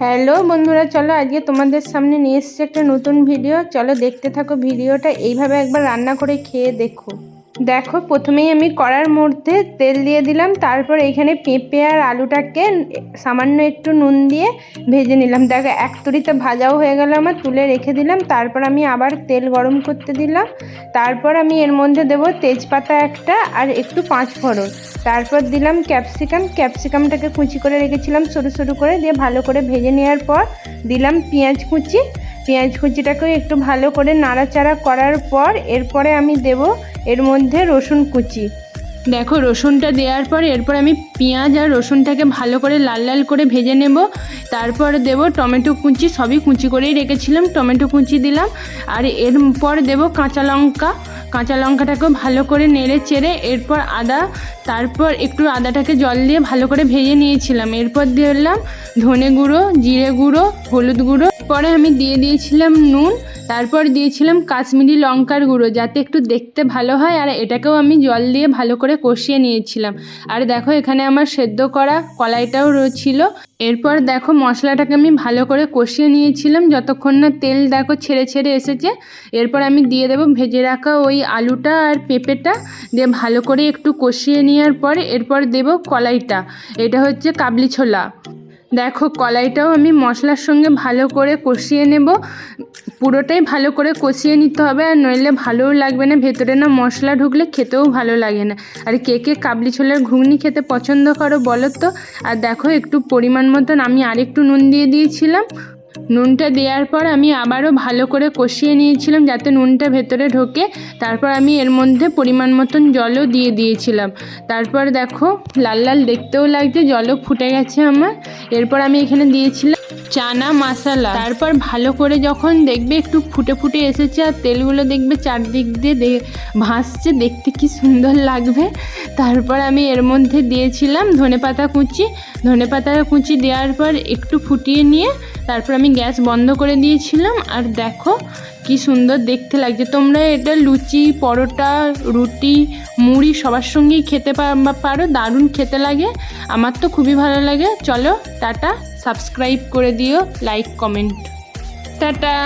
Hello বন্ধুরা, চলো আজকে তোমাদের সামনে নিয়ে এসছে একটা নতুন ভিডিও চলো দেখতে থাকো ভিডিওটা এইভাবে একবার রান্না করে খেয়ে দেখো। দেখো, প্রথমেই আমি কড়ার মধ্যে তেল দিয়ে দিলাম, তারপর এখানে পেঁপে আর আলুটাকে সামান্য একটু নুন দিয়ে ভেজে নিলাম। দেখো, এক তুরিতে ভাজাও হয়ে গেল আমার, তুলে রেখে দিলাম, তারপর আমি আবার তেল গরম করতে দিলাম। তারপর আমি এর মধ্যে দেব তেজপাতা একটা আর একটু পাঁচ ফোড়ন। তারপর দিলাম ক্যাপসিকাম, ক্যাপসিকামটাকে কুচি করে রেখেছিলাম সরু সরু করে, দিয়ে ভালো করে ভেজে নেওয়ার পর দিলাম পেঁয়াজ কুচি পেঁয়াজ কুচিটাকে একটু ভালো করে নাড়াচাড়া করার পর এরপরে আমি দেব এর মধ্যে রসুন কুচি। দেখো, রসুনটা দেওয়ার পর এরপর আমি পেঁয়াজ আর রসুনটাকে ভালো করে লাল লাল করে ভেজে নেব। তারপর দেব টমেটো কুচি, সবই কুচি করেই রেখেছিলাম, টমেটো কুচি দিলাম। আর এরপর দেব কাঁচা লঙ্কা। কাঁচা লঙ্কাটাকেও ভালো করে নেড়ে চেড়ে এরপর আদা, তারপর একটু আদাটাকে জল দিয়ে ভালো করে ভেজে নিয়েছিলাম। এরপর দিলাম ধনে গুঁড়ো, জিরে গুঁড়ো, হলুদ গুঁড়ো। পরে আমি দিয়ে দিয়েছিলাম নুন তারপর দিয়েছিলাম কাশ্মীরি লঙ্কার গুঁড়ো যাতে একটু দেখতে ভালো হয় আর এটাকেও আমি জল দিয়ে ভালো করে কষিয়ে নিয়েছিলাম। আর দেখো এখানে আমার সেদ্ধ করা কলাইটাও ছিল। এরপর দেখো মশলাটাকে আমি ভালো করে কষিয়ে নিয়েছিলাম। যতক্ষণ না তেল দেখো ছেড়ে ছেড়ে এসেছে, এরপর আমি দিয়ে দেবো ভেজে রাখা ওই আলুটা আর পেঁপেটা দিয়ে ভালো করে একটু কষিয়ে নেওয়ার পর এরপর দেব কলাইটা। এটা হচ্ছে কাবলি ছোলা। দেখো, কলাইটাও আমি মশলার সঙ্গে ভালো করে কষিয়ে নেব। পুরোটাই ভালো করে কষিয়ে নিতে হবে, আর নইলে ভালোও লাগবে না। ভেতরে না মশলা ঢুকলে খেতেও ভালো লাগে না। আর কে কে কাবলি ছোলার ঘুগনি খেতে পছন্দ করো বলো তো? আর দেখো, একটু পরিমাণ মতন আমি আরেকটু নুন দিয়ে দিয়েছিলাম। নুনটা দেওয়ার পর আমি আবারও ভালো করে কষিয়ে নিয়েছিলাম যাতে নুনটা ভেতরে ঢোকে। তারপর আমি এর মধ্যে পরিমাণ মতন জলও দিয়ে দিয়েছিলাম। তারপর দেখো, লাল লাল দেখতেও লাগছে, জলও ফুটে গেছে আমার। এরপর আমি এখানে দিয়েছিলাম চানা মশলা। তারপর ভালো করে যখন দেখবে একটু ফুটে ফুটে এসেছে আর তেলগুলো দেখবে চারদিক দিয়ে ভাসছে, দেখতে কি সুন্দর লাগবে। তারপর আমি এর মধ্যে দিয়েছিলাম ধনেপাতা কুচি। ধনেপাতা কুচি দেওয়ার পর একটু ফুটিয়ে নিয়ে তারপর আমি গ্যাস বন্ধ করে দিয়েছিলাম। আর দেখো কি সুন্দর দেখতে লাগছে। তোমরা এটা লুচি, পরোটা, রুটি, মুড়ি সবার সঙ্গেই খেতে পারো। দারুণ খেতে লাগে। আমার তো খুবই ভালো লাগে। চলো, টাটা। সাবস্ক্রাইব করে দিও লাইক কমেন্ট। টাটা!